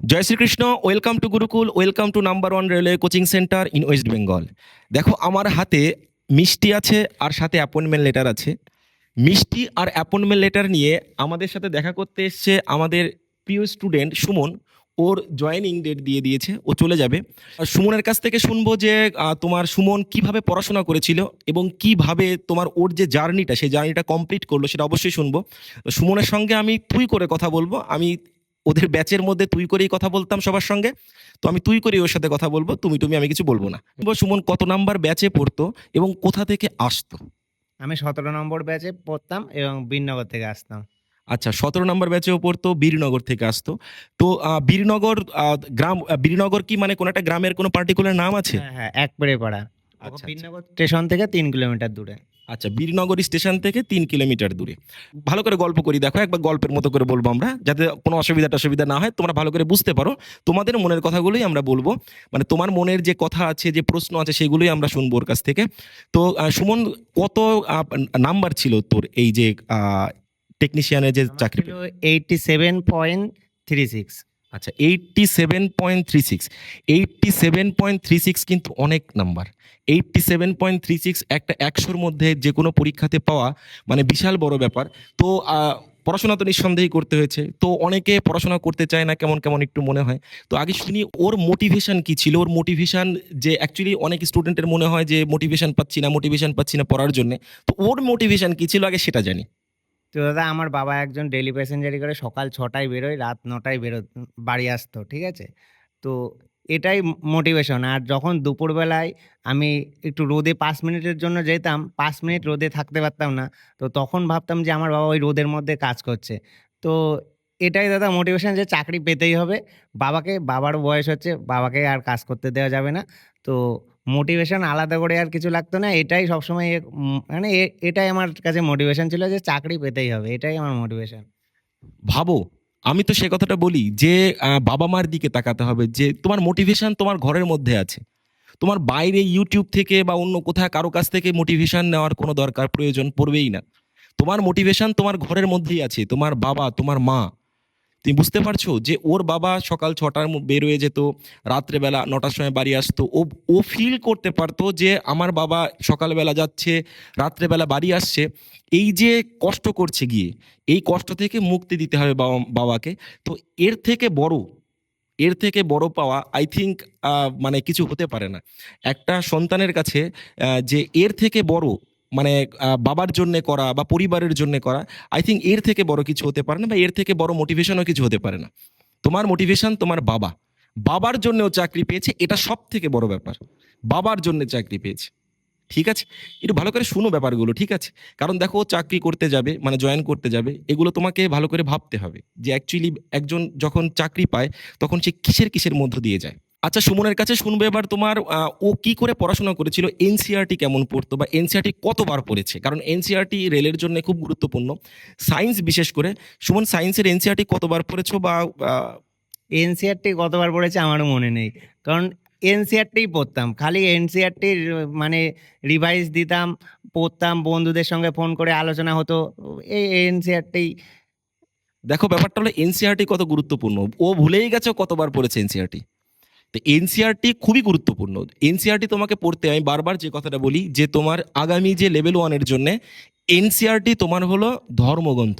Joy Shrikrishna welcome to Gurukul welcome to number one railway coaching centre in West Bengal দেখো, আমার হাতে মিষ্টি আছে আর সাথে অ্যাপয়েন্টমেন্ট লেটার আছে। মিষ্টি আর অ্যাপয়েন্টমেন্ট লেটার নিয়ে আমাদের সাথে দেখা করতে এসছে আমাদের প্রিয় স্টুডেন্ট সুমন। ওর জয়েনিং ডেট দিয়ে দিয়েছে, ও চলে যাবে। আর সুমনের কাছ থেকে শুনব যে তোমার সুমন কীভাবে পড়াশোনা করেছিল এবং কীভাবে তোমার ওর যে জার্নিটা সেই জার্নিটা কমপ্লিট করল সেটা অবশ্যই শুনব। সুমনের সঙ্গে আমি তুই করে কথা বলব। আমি ওদের ব্যাচের মধ্যে তুই করেই কথা বলতাম সবার সঙ্গে। তো আমি তুই করেই ওর সাথে কথা বলব তুমি তুমি আমি কিছু বলব না। সুমন কত নাম্বার ব্যাচে পড়তো এবং কোথা থেকে আসতো? আমি সতেরো নম্বর ব্যাচে পড়তাম এবং বীরনগর থেকে আসতাম। আচ্ছা সতেরো নম্বর ব্যাচেও পড়তো বীরনগর থেকে আসতো। তো বীরনগর গ্রাম বীরনগর কি মানে কোনো একটা গ্রামের কোনো পার্টিকুলার নাম আছে? হ্যাঁ হ্যাঁ এক পাড়া। আচ্ছা, বীরনগর স্টেশন থেকে তিন কিলোমিটার দূরে। আচ্ছা বীরনগর স্টেশন থেকে তিন কিলোমিটার দূরে। ভালো করে গল্প করি, দেখো একবার গল্পের মতো করে বলব আমরা, যাতে কোনো অসুবিধা টসুবিধা না হয়, তোমরা ভালো করে বুঝতে পারো। তোমাদের মনের কথাগুলোই আমরা বলব। মানে তোমার মনের যে কথা আছে, যে প্রশ্ন আছে, সেগুলোই আমরা শুনব ওর কাছ থেকে। তো সুমন, কত নাম্বার ছিল তোর এই যে টেকনিশিয়ানের যে চাকরি? Eighty seven point three six আচ্ছা eighty seven point three six eighty seven point three six কিন্তু অনেক number eighty seven point three six একটা একশোর মধ্যে যে কোনো পরীক্ষাতে পাওয়া মানে বিশাল বড় ব্যাপার। তো পড়াশোনা তো নিঃসন্দেহে করতে হয়েছে। তো, অনেকে পড়াশোনা করতে চায় না, কেমন কেমন একটু মনে হয়। তো, আগে শুনি, ওর মোটিভেশন কি ছিল? ওর মোটিভেশন যে অ্যাকচুয়ালি অনেক স্টুডেন্টের মনে হয় যে মোটিভেশন পাচ্ছি না মোটিভেশন পাচ্ছি না পড়ার জন্য। তো, ওর মোটিভেশন কি ছিল? আগে সেটা জানি। তো দাদা, আমার বাবা একজন ডেলি প্যাসেঞ্জারি করে, সকাল ছটায় বেরোয়, রাত নটায় বেরো, বাড়ি আসতো, ঠিক আছে? তো এটাই মোটিভেশন আর যখন দুপুরবেলায় আমি একটু রোদে পাঁচ মিনিটের জন্য যেতাম, পাঁচ মিনিট রোদে থাকতে পারতাম না, তো তখন ভাবতাম যে আমার বাবা ওই রোদের মধ্যে কাজ করছে। তো এটাই দাদা মোটিভেশন যে চাকরি পেতেই হবে। বাবাকে, বাবার বয়স হচ্ছে, বাবাকে আর কাজ করতে দেওয়া যাবে না। তো মোটিভেশন আলাদা করে আর কিছু লাগতো না। এটাই সবসময় মানে এটাই আমার কাছে মোটিভেশন ছিল যে চাকরি পেতেই হবে। এটাই আমার মোটিভেশন ভাবো, আমি তো সে কথাটা বলি যে বাবা মার দিকে তাকাতে হবে যে, তোমার মোটিভেশন তোমার ঘরের মধ্যে আছে। তোমার বাইরে ইউটিউব থেকে বা অন্য কোথাও কারও কাছ থেকে মোটিভেশন নেওয়ার কোনো দরকার, প্রয়োজন পড়বেই না। তোমার মোটিভেশন তোমার ঘরের মধ্যেই আছে। তোমার বাবা, তোমার মা তুমি বুঝতে পারছ যে ওর বাবা সকাল ছটার বেরোয় যেত, রাত্রেবেলা নটার সময় বাড়ি আসতো। ও ও ফিল করতে পারতো যে আমার বাবা সকালবেলা যাচ্ছে, রাত্রেবেলা বাড়ি আসছে। এই যে কষ্ট করছে গিয়ে, এই কষ্ট থেকে মুক্তি দিতে হবে বাবা, বাবাকে। তো এর থেকে বড়, এর থেকে বড় পাওয়া আই থিঙ্ক মানে কিছু হতে পারে না। একটা সন্তানের কাছে যে এর থেকে বড় মানে বাবার জন্য করা বা পরিবারের জন্য করা আই থিঙ্ক এর থেকে বড় কিছু হতে পারে না বা এর থেকে বড় মোটিভেশনও কিছু হতে পারে না। তোমার মোটিভেশন তোমার বাবা। বাবার জন্যও চাকরি পেয়েছে, এটা সব থেকে বড় ব্যাপার। বাবার জন্য চাকরি পেয়েছে। ঠিক আছে? একটু ভালো করে শুনো ব্যাপারগুলো, ঠিক আছে? কারণ দেখো চাকরি করতে যাবে মানে জয়েন করতে যাবে, এগুলো তোমাকে ভালো করে ভাবতে হবে যে অ্যাকচুয়ালি একজন যখন চাকরি পায়, তখন সে কিসের কিসের মধ্য দিয়ে যায়? আচ্ছা সুমনের কাছে শুনবে এবার তোমার ও কি করে পড়াশোনা করেছিল এনসিআরটি কেমন পড়তো বা এনসিআরটি কতবার পড়েছে? কারণ এনসিআরটি রেলের জন্য খুব গুরুত্বপূর্ণ। সায়েন্স বিশেষ করে সুমন সায়েন্সের এনসিআরটি কতবার পড়েছো বা এনসিআরটি কতবার পড়েছে আমারও মনে নেই। কারণ এনসিআরটিই পড়তাম খালি এনসিআরটির মানে রিভাইজ দিতাম পড়তাম বন্ধুদের সঙ্গে ফোন করে আলোচনা হতো এই এনসিআরটি দেখো ব্যাপারটা হলো এনসিআরটি কত গুরুত্বপূর্ণ। ও ভুলেই গেছে কতবার পড়েছে এনসিআরটি তো এনসিআরটি খুবই গুরুত্বপূর্ণ। এনসিআরটি তোমাকে পড়তে আমি বারবার যে কথাটা বলি যে তোমার আগামী যে লেভেল ওয়ানের জন্য এনসিআরটি তোমার হলো ধর্মগ্রন্থ।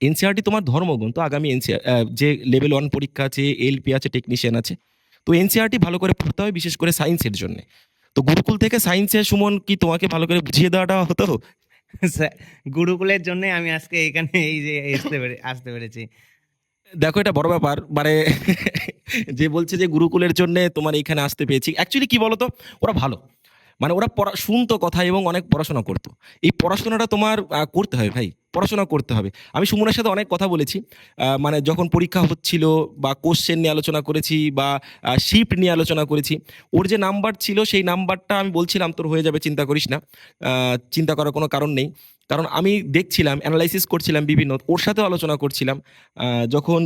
এনসিআরটি তোমার ধর্মগ্রন্থ আগামী এনসিআর যে লেভেল ওয়ান পরীক্ষা আছে এলপি আছে টেকনিশিয়ান আছে। তো এনসিআরটি ভালো করে পড়তে হয় বিশেষ করে সায়েন্সের জন্য। তো গুরুকুল থেকে সায়েন্সের সুমন কি তোমাকে ভালো করে বুঝিয়ে দেওয়াটা হতো? গুরুকুলের জন্য আমি আজকে এখানে এই যে আসতে পেরে আসতে পেরেছি। দেখো এটা বড় ব্যাপার। মানে যে বলছে যে গুরুকুলের জন্য তোমার এখানে আসতে পেয়েছি অ্যাকচুয়ালি কি বলতো? ওরা ভালো। মানে ওরা পড়া, শুনতো কথা এবং অনেক পড়াশোনা করতো। এই পড়াশোনাটা তোমার করতে হবে ভাই। পড়াশোনা করতে হবে। আমি সুমনের সাথে অনেক কথা বলেছি। মানে যখন পরীক্ষা হচ্ছিল বা কোশ্চেন নিয়ে আলোচনা করেছি বা শিফট নিয়ে আলোচনা করেছি, ওর যে নাম্বার ছিল সেই নাম্বারটা আমি বলছিলাম, তোর হয়ে যাবে, চিন্তা করিস না। চিন্তা করার কোনো কারণ নেই। কারণ আমি দেখছিলাম অ্যানালাইসিস করছিলাম বিভিন্ন, ওর সাথেও আলোচনা করছিলাম যখন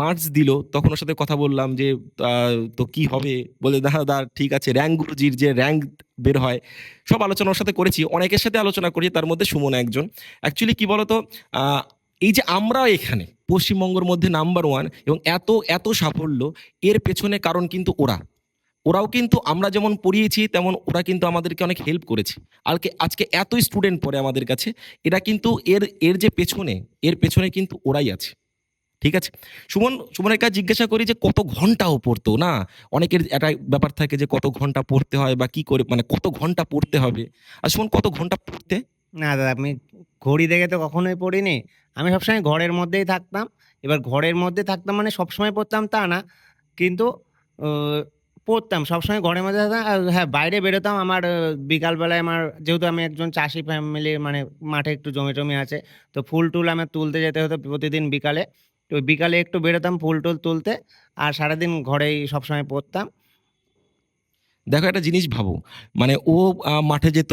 মার্কস দিল, তখন ওর সাথে কথা বললাম যে তো কি হবে? বলে, দাদা দা ঠিক আছে র্যাঙ্ক গুরুজির যে র্যাঙ্ক বের হয়, সব আলোচনা ওর সাথে করেছি, অনেকের সাথে আলোচনা করি, তার মধ্যে সুমন একজন। অ্যাকচুয়ালি কি বলতো এই যে আমরাও এখানে, পশ্চিমবঙ্গের মধ্যে নাম্বার ওয়ান এবং এত এত সাফল্য, এর পেছনে কারণ কিন্তু ওরা। ওরাও কিন্তু আমরা যেমন পড়িয়েছি, তেমন ওরা কিন্তু আমাদেরকে অনেক হেল্প করেছে। আজকে আজকে এত স্টুডেন্ট পড়ে আমাদের কাছে, এরা কিন্তু এর এর যে পেছনে, এর পেছনে কিন্তু ওরাই আছে। ঠিক আছে? সুমন, সুমনের কাছে জিজ্ঞাসা করি যে, কত ঘন্টাও পড়তো, না? অনেকের একটা ব্যাপার থাকে যে, কত ঘণ্টা পড়তে হয় বা কি করে মানে কত ঘণ্টা পড়তে হবে? আর সুমন, কত ঘণ্টা পড়তে? না দাদা, আমি ঘড়ি দেখে তো কখনোই পড়িনি। আমি সবসময় ঘরের মধ্যেই থাকতাম। এবার ঘরের মধ্যে থাকতাম মানে সবসময় পড়তাম তা না। কিন্তু পড়তাম, সবসময় ঘরের মধ্যে থাকতাম। আর হ্যাঁ বাইরে বেরোতাম। আমার বিকালবেলায় আমার, যেহেতু আমি একজন চাষি ফ্যামিলির মানে মাঠে একটু জমি টমি আছে, তো ফুল টুল আমার তুলতে যেতে হতো প্রতিদিন বিকালে। তো বিকালে একটু বেরোতাম ফুল টুল তুলতে, আর সারাদিন ঘরেই সবসময় পড়তাম। দেখো, একটা জিনিস ভাবো মানে ও মাঠে যেত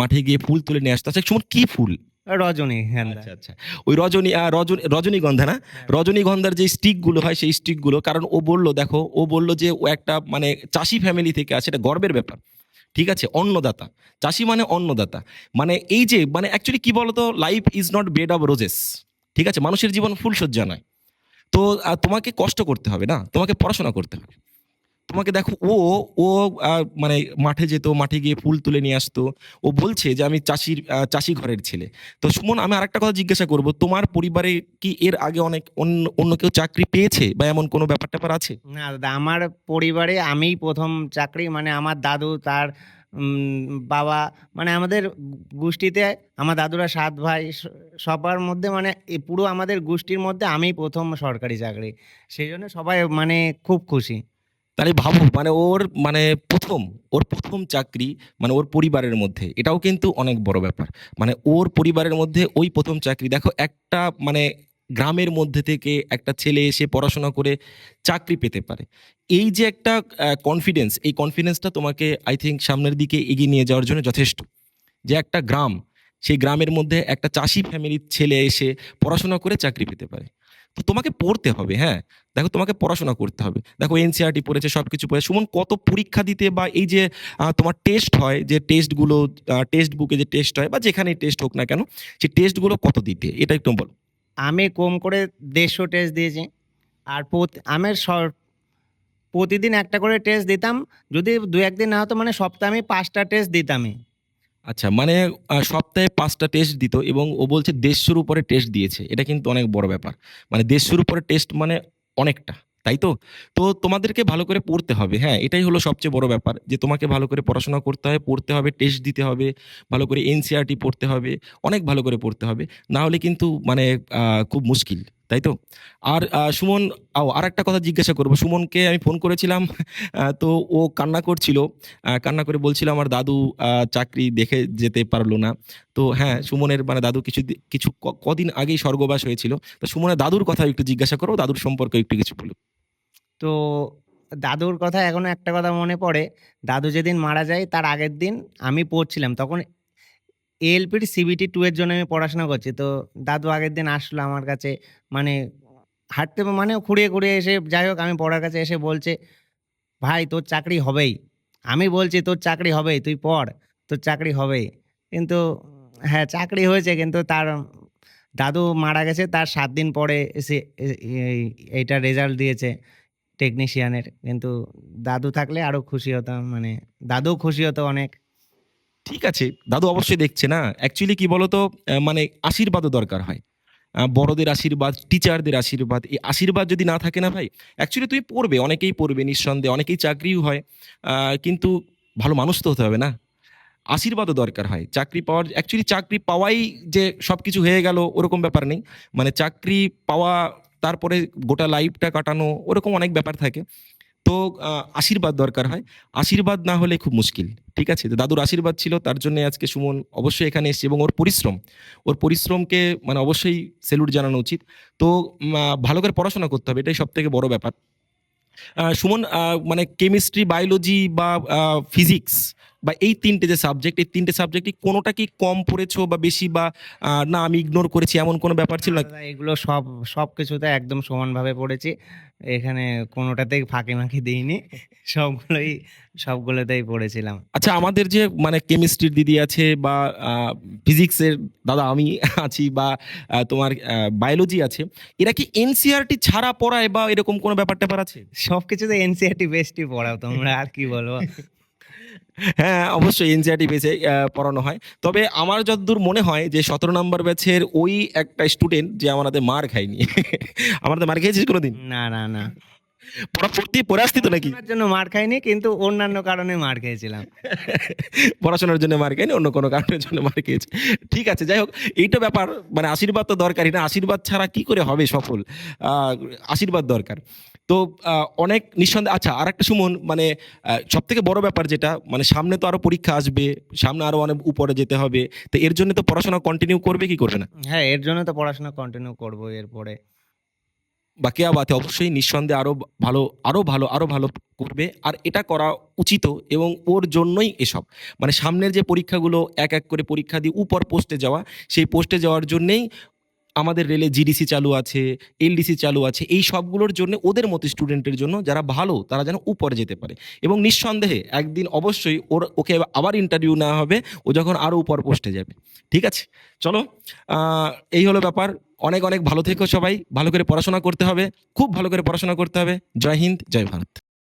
মাঠে গিয়ে ফুল তুলে নিয়ে আসতো আচ্ছা কি ফুল? রজনী হ্যাঁ। আচ্ছা আচ্ছা। ওই রজনী রজনী রজনীগন্ধা না? রজনীগন্ধার যে স্টিকগুলো হয় সেই স্টিকগুলো কারণ ও বলল দেখো ও বলল যে ও একটা মানে চাষি ফ্যামিলি থেকে আছে এটা গর্বের ব্যাপার। ঠিক আছে? অন্নদাতা। চাষি মানে অন্নদাতা। মানে এই যে মানে অ্যাকচুয়ালি কি বলতো? Life is not bed of roses ঠিক আছে? মানুষের জীবন ফুলসজ্জা নয়। তো তোমাকে কষ্ট করতে হবে না? তোমাকে পড়াশোনা করতে হবে। তোমাকে দেখো, ও ও মানে মাঠে যেত, মাঠে গিয়ে ফুল তুলে নিয়ে আসতো। ও বলছে যে, আমি চাষির চাষি ঘরের ছেলে। তো সুমন, আমি আরেকটা কথা জিজ্ঞাসা করব, তোমার পরিবারে কি এর আগে অনেক অন্য অন্য কেউ চাকরি পেয়েছে? বা এমন কোনো ব্যাপার ট্যাপার আছে? না, দাদা, আমার পরিবারে আমিই প্রথম চাকরি মানে আমার দাদু, তার বাবা মানে আমাদের গোষ্ঠীতে আমার দাদুরা সাত ভাই সবার মধ্যে মানে পুরো আমাদের গোষ্ঠীর মধ্যে আমিই প্রথম সরকারি চাকরি। সেই জন্য সবাই মানে খুব খুশি। তাহলে ভাবো মানে ওর মানে প্রথম, ওর প্রথম চাকরি মানে ওর পরিবারের মধ্যে, এটাও কিন্তু অনেক বড় ব্যাপার। মানে ওর পরিবারের মধ্যে ওই প্রথম চাকরি, দেখো একটা মানে গ্রামের মধ্যে থেকে একটা ছেলে এসে পড়াশোনা করে চাকরি পেতে পারে। এই যে একটা কনফিডেন্স এই কনফিডেন্সটা তোমাকে আই থিঙ্ক সামনের দিকে এগিয়ে নিয়ে যাওয়ার জন্য যথেষ্ট। যে একটা গ্রাম, সেই গ্রামের মধ্যে একটা চাষি ফ্যামিলির ছেলে এসে পড়াশোনা করে চাকরি পেতে পারে। তো তোমাকে পড়তে হবে হ্যাঁ? দেখো তোমাকে পড়াশোনা করতে হবে। দেখো এনসিআরটি পড়েছে সব কিছু পড়েছে সুমন, কত পরীক্ষা দিতে বা এই যে তোমার টেস্ট হয়, যে টেস্টগুলো টেস্ট বুকে যে টেস্ট হয়, বা যেখানেই টেস্ট হোক না কেন সেই টেস্টগুলো কত দিতে? এটা একটু বলো। আমি কম করে দেড়শো টেস্ট দিয়েছি। আর প্রতি, আমি স- প্রতিদিন একটা করে টেস্ট দিতাম। যদি দু একদিন না হতো মানে সপ্তাহে আমি পাঁচটা টেস্ট দিতামই। আচ্ছা মানে সপ্তাহে পাঁচটা টেস্ট দিত এবং ও বলছে দেড়শোর উপরে টেস্ট দিয়েছে। এটা কিন্তু অনেক বড় ব্যাপার। মানে দেড়শোর উপরে টেস্ট মানে অনেকটা, তাই তো? তো তোমাদেরকে ভালো করে পড়তে হবে হ্যাঁ? এটাই হলো সবচেয়ে বড় ব্যাপার যে তোমাকে ভালো করে পড়াশোনা করতে হবে, পড়তে হবে টেস্ট দিতে হবে, ভালো করে এনসিআরটি পড়তে হবে, অনেক ভালো করে পড়তে হবে। না হলে কিন্তু মানে খুব মুশকিল। তাই তো? আর সুমন, আও আর একটা কথা জিজ্ঞাসা করব। সুমনকে আমি ফোন করেছিলাম তো ও কান্না করছিল কান্না করে বলছিল, আমার দাদু চাকরি দেখে যেতে পারল না। তো হ্যাঁ সুমনের মানে দাদু কিছু কিছু কদিন আগেই স্বর্গবাস হয়েছিল। তো সুমনের দাদুর কথা একটু জিজ্ঞাসা করো, দাদুর সম্পর্কে একটু কিছু বলো। তো দাদুর কথা এখনও একটা কথা মনে পড়ে। দাদু যেদিন মারা যায়, তার আগের দিন আমি পড়ছিলাম। তখন এএলপির সিবিটি টু এর জন্য আমি পড়াশোনা করছি। তো দাদু আগের দিন আসলো আমার কাছে মানে হাঁটতে মানে খুঁড়িয়ে খুঁড়িয়ে এসে যাই হোক, আমি পড়ার কাছে এসে বলছে, ভাই, তোর চাকরি হবেই। আমি বলছি, তোর চাকরি হবেই, তুই পড়, তোর চাকরি হবেই। কিন্তু হ্যাঁ চাকরি হয়েছে, কিন্তু তার দাদু মারা গেছে, তার সাত দিন পরে এসে এই- এইটা রেজাল্ট দিয়েছে টেকনিশিয়ানের কিন্তু দাদু থাকলে আরও খুশি হতাম মানে দাদু খুশি হতো অনেক। ঠিক আছে, দাদু অবশ্যই দেখছে না। অ্যাকচুয়ালি কি বলতো মানে আশীর্বাদও দরকার হয়। বড়দের আশীর্বাদ টিচারদের আশীর্বাদ, এই আশীর্বাদ যদি না থাকে না ভাই অ্যাকচুয়ালি তুই পড়বে, অনেকেই পড়বে নিঃসন্দেহে, অনেকেই চাকরিও হয়। কিন্তু ভালো মানুষ তো হতে হবে না। আশীর্বাদও দরকার হয়, চাকরি পাওয়ার অ্যাকচুয়ালি চাকরি পাওয়াই যে সব কিছু হয়ে গেল, ওরকম ব্যাপার নেই। মানে চাকরি পাওয়া, তারপরে গোটা লাইফটা কাটানো, ওরকম অনেক ব্যাপার থাকে। তো আশীর্বাদ দরকার হয়। আশীর্বাদ না হলে খুব মুশকিল, ঠিক আছে? দাদুর আশীর্বাদ ছিল, তার জন্য আজকে সুমন অবশ্যই এখানে এসেছে এবং ওর পরিশ্রম, ওর পরিশ্রমকে মানে অবশ্যই সেলুট জানানো উচিত। তো ভালো করে পড়াশোনা করতে হবে, এটাই সব থেকে বড় ব্যাপার। সুমন মানে কেমিস্ট্রি বায়োলজি বা ফিজিক্স বা এই তিনটে যে সাবজেক্ট এই তিনটে সাবজেক্টই কোনোটা কি কম পড়েছো বা বেশি বা না আমি ইগনোর করেছি এমন কোনো ব্যাপার ছিল না এগুলো সব সব কিছুতে একদম সমানভাবে পড়েছি। এখানে কোনোটাতেই ফাঁকি মাকি দিইনি। সবগুলোই সবগুলোতেই পড়েছিলাম। আচ্ছা আমাদের যে মানে কেমিস্ট্রির দিদি আছে বা ফিজিক্সের দাদা আমি আছি বা তোমার বায়োলজি আছে এরা কি এনসিআরটি ছাড়া পড়ায় বা এরকম কোনো ব্যাপার ট্যাপার আছে সব কিছুতে এনসিআরটি বেস্টই পড়াও তোমরা আর কি বলব? হ্যাঁ অবশ্যই এনসিআরটি বেসে পড়ানো হয়। তবে আমার যতদূর মনে হয় যে সতেরো নম্বর ব্যাচের ওই একটা স্টুডেন্ট যে আমাদের মার খায়নি আমাদের মার খেয়েছিস কোনোদিন? না না না। পড়া পড়তে পড়ে আসতি নাকি জন্য মার খাইনি কিন্তু অন্যান্য কারণে মার খেয়েছিলাম। পড়াশোনার জন্য মার খায়নি অন্য কোনো কারণের জন্য মার খেয়েছে। ঠিক আছে যাই হোক এইটা ব্যাপার মানে আশীর্বাদ তো দরকারই না আশীর্বাদ ছাড়া কি করে হবে সফল? আশীর্বাদ দরকার। তো অনেক নিঃসন্দেহে আচ্ছা আর একটা সুমন মানে সব থেকে বড় ব্যাপার যেটা মানে সামনে তো আরও পরীক্ষা আসবে সামনে আরও অনেক উপরে যেতে হবে তো এর জন্য তো পড়াশোনা কন্টিনিউ করবে কি করবে না? হ্যাঁ এর জন্য তো পড়াশোনা কন্টিনিউ করব এরপরে। বা কেয়া বাতে অবশ্যই নিঃসন্দেহে আরও ভালো আরও ভালো আরও ভালো করবে আর এটা করা উচিত এবং ওর জন্যই এসব। মানে সামনের যে পরীক্ষাগুলো এক এক করে পরীক্ষা দিয়ে উপর পোস্টে যাওয়া সেই পোস্টে যাওয়ার জন্যেই আমাদের রেলে জিডিসি চালু আছে এলডিসি চালু আছে, এই সবগুলোর জন্য ওদের মতো স্টুডেন্টের জন্য যারা ভালো, তারা যেন উপরে যেতে পারে। এবং নিঃসন্দেহে একদিন অবশ্যই ওর, ওকে আবার ইন্টারভিউ নেওয়া হবে, ও যখন আরও উপর পোস্টে যাবে। ঠিক আছে? চলো এই হলো ব্যাপার। অনেক অনেক ভালো থেকো সবাই। ভালো করে পড়াশোনা করতে হবে। খুব ভালো করে পড়াশোনা করতে হবে। জয় হিন্দ, জয় ভারত।